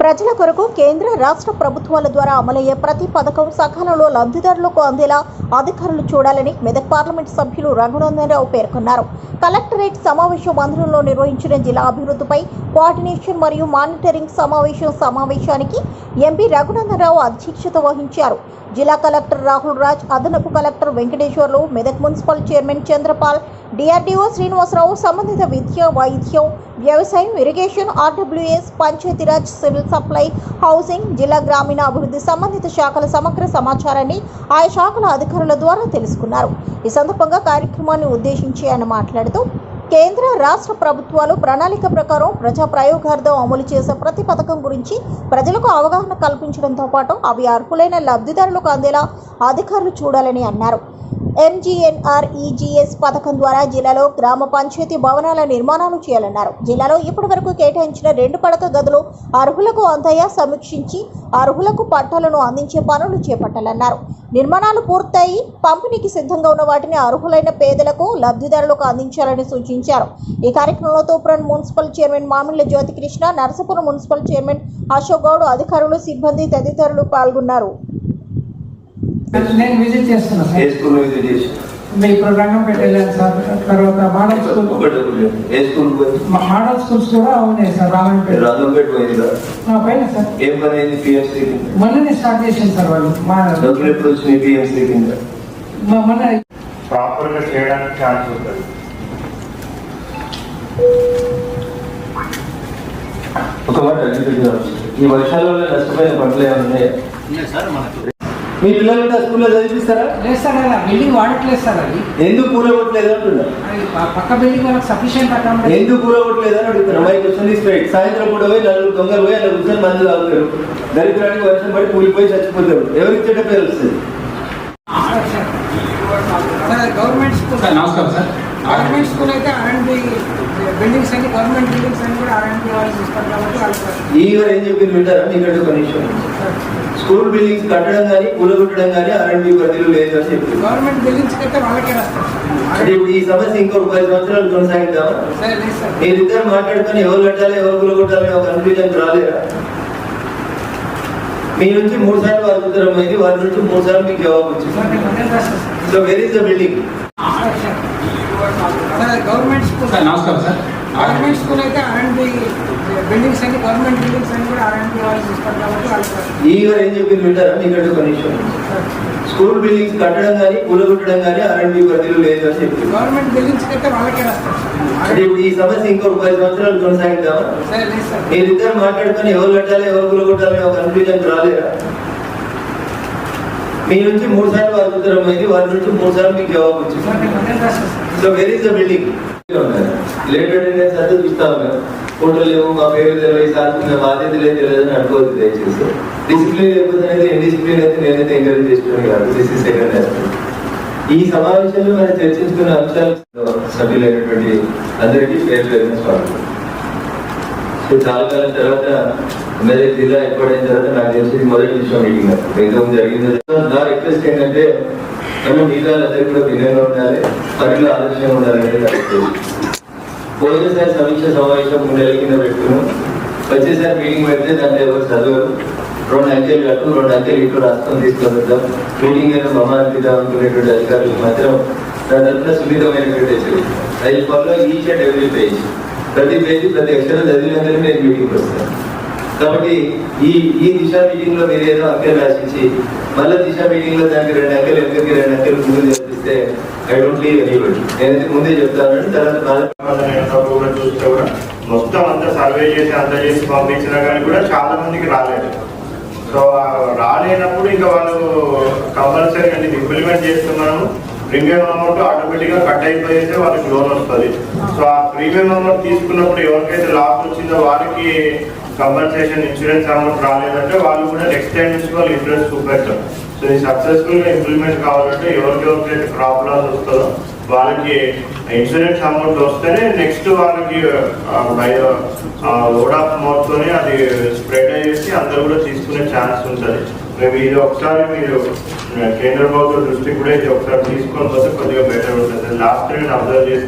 ప్రజల కొరకు కేంద్ర రాష్ట్ర ప్రభుత్వాల ద్వారా అమలయ్యే ప్రతి పథకం సకాలంలో లబ్ధిదారులకు అందేలా అధికారులు చూడాలని మెదక్ పార్లమెంట్ సభ్యులు రఘునందనరావు పేర్కొన్నారు. కలెక్టరేట్ సమావేశం మందిరంలో నిర్వహించిన జిల్లా అభివృద్ధిపై కోఆర్డినేషన్ మరియు మానిటరింగ్ సమావేశం సమావేశానికి ఎంపీ రఘునందనరావు అధ్యక్షత వహించారు. జిల్లా కలెక్టర్ రాహుల్ రాజ్ అదనపు collector Venkateswarlu Medak municipal chairman Chandrapal DRDO Srinivasa Rao సంబంధిత విద్య వైద్యం వ్యవసాయం irrigation RWS Panchayati Raj civil supply housing జిల్లా గ్రామీణ అభివృద్ధి సంబంధిత శాఖల సమగ్ర సమాచారాన్ని ఆయా శాఖల అధికారుల ద్వారా తెలుసుకున్నారు. ఈ సందర్భంగా కార్యక్రమాన్ని ఉద్దేశించి ఆయన మాట్లాడుతూ కేంద్ర రాష్ట్ర ప్రభుత్వాలు ప్రణాళిక ప్రకారం ప్రజా ప్రయోగార్థం అమలు చేసే ప్రతి పథకం గురించి ప్రజలకు అవగాహన కల్పించడంతో పాటు అవి అర్హులైన లబ్ధిదారులకు అందేలా అధికారులు చూడాలని అన్నారు. ఎన్జీఎన్ఆర్ఈజీఎస్ పథకం ద్వారా జిల్లాలో గ్రామ పంచాయతీ భవనాల నిర్మాణాలు చేయాలన్నారు. జిల్లాలో ఇప్పటి వరకు కేటాయించిన రెండు పడక గదులు అర్హులకు అంతయ్యా సమీక్షించి అర్హులకు పట్టాలను అందించే పనులు చేపట్టాలన్నారు. నిర్మాణాలు పూర్తయి పంపిణీకి సిద్ధంగా ఉన్న వాటిని అర్హులైన పేదలకు లబ్ధిదారులకు అందించాలని సూచించారు. ఈ కార్యక్రమంలో Toopran municipal chairman Mamilla Jyothikrishna Narasapuram municipal chairman Ashok Goud అధికారులు సిబ్బంది తదితరులు పాల్గొన్నారు. నేను విజిట్ చేస్తున్నా ఏ సార్ స్కూల్ విజిట్ చేసి మీ ఇప్పుడు రంగంపేట వెళ్ళాను సార్ తర్వాత మోడల్ స్కూల్ ఏ మోడల్ స్కూల్స్ కూడా ఉన్నాయి సార్ రామాయణపేట. రాజంపేట పోయిందా? ఆ, పైన సార్ ఏం పని అయింది పిఎంసీ మొన్ననే స్టార్ట్ చేసింది సార్ వాళ్ళు. మా డబ్బులు ఎప్పుడు వచ్చినాయి పిఎంసీ కింద మా- మొన్న ప్రాపర్గా చేయడానికి ఛాన్స్ ఉంటుంది. ఒక మాట ఈ వర్షాల వల్ల నష్టపోయిన పంటలు ఏమైనా ఉన్నాయా? మీ పిల్లలు కూడా స్కూల్లో చదివిస్తారా లేదు సార్ అలా బిల్డింగ్ వాడట్లేదు సార్ అది. ఎందుకు కూల కొట్టలేదు అంటున్నా? అది ప- పక్క బిల్డింగ్ వాళ్ళకి సఫిషియంట్ అకామిడేషన్ ఎందుకు కూల కొట్టలేదు అని అడుగుతున్నా. మై క్వశ్చన్ రైట్ సాయంత్రం పూట పోయి నలుగురు దొంగలు పోయి అలా కూర్చొని మందు తాగుతారు. దరిద్రానికి వర్షం పడి కూలిపోయి చచ్చిపోతారు. ఎవరికి చెడ్డ పేరు వస్తుంది? సార్ గవర్నమెంట్ స్కూల్ సార్ నమస్కారం సార్. గవర్నమెంట్ స్కూల్ అయితే ఆర్ఎండ్బి బిల్డింగ్స్ అన్ని గవర్నమెంట్ బిల్డింగ్స్ అన్ని కూడా ఆర్ఎండ్బి వాళ్ళు చూస్తారు కాబట్టి వాళ్ళు ఈ గారు ఏం చెప్పింది వింటారా? మీకంటే ఒక నిమిషం. స్కూల్ బిల్డింగ్స్ కట్టడం కానీ కూలగొట్టడం కానీ ఆర్ఎండ్బి పరిధిలో లేదు అని చెప్పింది గవర్నమెంట్ బిల్డింగ్స్ అయితే వాళ్ళకే రాస్తారు అంటే ఇప్పుడు ఈ సమస్య ఇంకొక పది సంవత్సరాలు కొనసాగిద్దామా సార్ లేదు సార్. మీరిద్దరు మాట్లాడుకొని ఎవరు కట్టాలి ఎవరు కూలగొట్టాలి ఒక కన్ఫ్యూజన్ రాలేరా? మీ నుంచి మూడు సార్లు వారికి ఉత్తరం అయింది వారి నుంచి మూడు సార్లు మీకు జవాబు వచ్చింది. So where is the building government school sir నమస్కారం సార్ గవర్నమెంట్ స్కూల్ అయితే ఆర్ఎండ్బి బిల్డింగ్స్ అన్ని గవర్నమెంట్ బిల్డింగ్స్ అన్ని కూడా ఆర్ఎండ్బి వాళ్ళు చూస్తారు కాబట్టి ఈ గారు ఏం చెప్పింది వింటారా? మీకంటే స్కూల్ బిల్డింగ్స్ కట్టడం కానీ కూలగొట్టడం కానీ ఆర్ఎండ్బి పరిధిలో లేదు అని చెప్పింది గవర్నమెంట్ బిల్డింగ్స్ అయితే వాళ్ళకే రాస్తారు. అంటే ఇప్పుడు ఈ సమస్య ఇంకొక పది సంవత్సరాలు కొనసాగిద్దామా మీరిద్దరు మాట్లాడుకొని ఎవరు కట్టాలి ఎవరు కూలగొట్టాలి ఒక కన్ఫ్యూజన్ రాలేరా? మీ నుంచి మూడు సార్లు వారికి ఉత్తరం అయింది వారి నుంచి మూడు సార్లు మీకు జవాబు వచ్చింది. So very is the building later attendance అంతా చూస్తా మేము ఫోటోలు లేవు మా పేరు తెలియదు సార్ మేము బాధ్యత లేదు తెలియదు అని అనుకోవద్దు దయచేసి. డిసిప్లిన్ లేకపోతే అనేది డిసిప్లిన్ అయితే నేనైతే ఎంకరేజ్ చేస్తున్నాను కాదు. దిస్ ఇస్ సెకండ్ ఈ సమావేశంలో మనం చర్చించుకున్న అంశాలు సభ్యులైనటువంటి అందరికీ పేరు పేరున స్వాగతం. సో చాలా కాలం తర్వాత మెదక్ జిల్లా ఏర్పడిన తర్వాత నాకు తెలిసి మొదటి విషయం మీటింగ్ ఇంతకుముందు జరిగింది. నా రిక్వెస్ట్ ఏంటంటే మనం మిగతా అందరికీ కూడా భిన్నంగా ఉండాలి పనిలో ఆదర్శంగా ఉండాలి అనేది నా రిక్వెస్ట్ పోయినసారి సమీక్ష సమావేశం మూడు నెలల కింద పెట్టుకున్నాం. వచ్చేసారి మీటింగ్ పెడితే దాంట్లో ఎవరు చదవరు. రెండు అంకెలు కట్టు రెండు అంకెలు ఇటు రాష్ట్రం తీసుకొని వద్దాం మీటింగ్ ఏదో మమాన్పిద్దాం అనుకునేటువంటి అధికారులకు మాత్రం దాని సున్నితమైనటువంటి హెచ్చరిక I follow each and every page ప్రతి పేజీ ప్రతి అక్షరం చదివినందుకు నేను మీటింగ్కి వస్తాను. కాబట్టి ఈ ఈ దిశ మీటింగ్లో మీరు ఏదో అంకెలు రాసించి మళ్ళీ దిశ మీటింగ్లో దానికి రెండు అంకెలు ఎక్కడికి రెండు అంకెలు ముందు చదివిస్తే ఐ డోంట్ లీవ్ ఎనీబడి నేనైతే ముందే చెప్తాను. తర్వాత కూడా మొత్తం అంతా సర్వే చేసి అంతా చేసి పంపించినా కానీ కూడా చాలా మందికి రాలేదు. సో రాలేనప్పుడు ఇంకా వాళ్ళు కంపల్సరీ అంటే ఇంప్లిమెంట్ చేస్తున్నాము ప్రీమియం అమౌంట్ ఆటోమేటిక్గా కట్ అయిపోయితే వాళ్ళకి లోన్ వస్తుంది. సో ఆ ప్రీమియం అమౌంట్ తీసుకున్నప్పుడు ఎవరికైతే లాస్ వచ్చిందో వాళ్ళకి కంపల్సేషన్ ఇన్సూరెన్స్ అమౌంట్ రాలేదంటే వాళ్ళు కూడా నెక్స్ట్ టైం నుంచి వాళ్ళు ఇన్సూరెన్స్ చూపెడతారు సో ఇది సక్సెస్ఫుల్గా ఇంప్లిమెంట్ కావాలంటే ఎవరికెవరికైతే క్రాప్ లాస్ వస్తుందో వాళ్ళకి ఇన్సూరెన్స్ అమౌంట్ వస్తేనే నెక్స్ట్ వాళ్ళకి లోడ్ ఆఫ్ మౌత్తోనే అది స్ప్రెడ్ అయ్యేసి అందరు కూడా తీసుకునే ఛాన్స్ ఉంటుంది. మేము ఇది ఒకసారి మీరు కేంద్ర ప్రభుత్వ దృష్టికి కూడా ఇది ఒకసారి తీసుకొని పోతే కొద్దిగా బెటర్ ఉంటుంది. లాస్ట్ టైం అబ్జర్వ్ చేసి